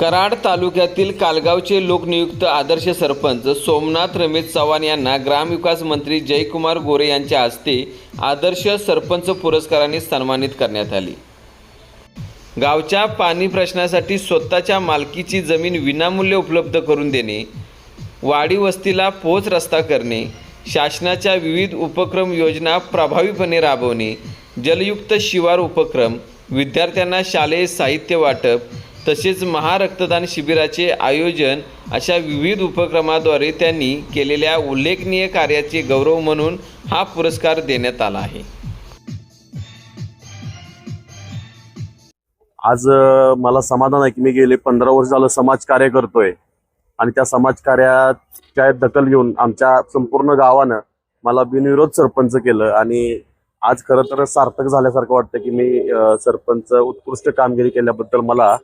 कराड तालुक्यातील कालगावचे लोकनियुक्त आदर्श सरपंच सोमनाथ रमेश चव्हाण यांना ग्रामविकास मंत्री जयकुमार गोरे यांच्या हस्ते आदर्श सरपंच पुरस्काराने सन्मानित करण्यात आली. गावच्या पाणी प्रश्नासाठी स्वतःच्या मालकीची जमीन विनामूल्य उपलब्ध करून देणे वाडी वस्तीला पोच रस्ता करणे शासनाच्या विविध उपक्रम योजना प्रभावीपणे राबवणे जलयुक्त शिवार उपक्रम विद्यार्थ्यांना शालेय साहित्य वाटप तसेच महारक्तदान शिबिराचे आयोजन अशा विविध उपक्रमाद्वारे त्यांनी केलेल्या उल्लेखनीय कार्याचे गौरव म्हणून हा पुरस्कार देण्यात आला आहे. आज मला समाधान आहे की मी गेले पंधरा वर्ष झालं समाजकार्य करतोय. आणि त्या समाजकार्याच्या दखल घेऊन आमच्या संपूर्ण गावानं मला बिनविरोध सरपंच केलं. आणि आज खरं तर सार्थक झाल्यासारखं वाटतं की मी सरपंच उत्कृष्ट कामगिरी केल्याबद्दल मला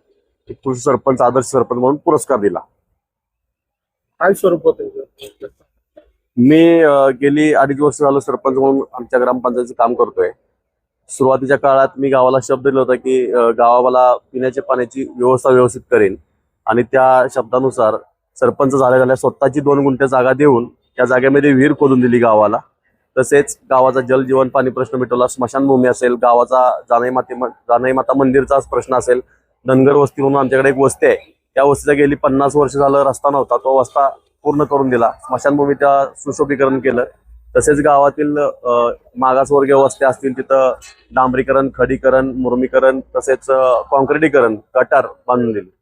उत्कृष्ट सरपंच आदर्श सरपंच म्हणून पुरस्कार दिला. काय स्वरूप होतं मी अ, गेली अडीच वर्ष झालं सरपंच म्हणून आमच्या ग्रामपंचायतीचं काम करतोय. सुरुवातीच्या काळात मी गावाला शब्द दिला होता की अ, गावाला पिण्याच्या पाण्याची व्यवस्था व्यवस्थित करेन. आणि त्या शब्दानुसार सरपंच झाल्या झाल्या स्वतःची दोन गुंठे जागा देऊन त्या जागेमध्ये विहीर खोदून दिली गावाला. तसेच गावाचा जल जीवन पाणी प्रश्न मिटवला स्मशानभूमी असेल गावाचा जानाई माते जानाई माता मंदिरचा प्रश्न असेल धनगर वस्ती म्हणून आमच्याकडे एक वस्ती आहे. त्या वस्तीचा गेली पन्नास वर्ष झालं रस्ता नव्हता. तो वस्ता पूर्ण करून दिला. स्मशानभूमी त्या सुशोभीकरण केलं. तसेच गावातील मागासवर्गीय वस्त्या असतील तिथं डांबरीकरण खडीकरण मुरमीकरण तसेच अ, काँक्रिटीकरण गटार बांधून दिले.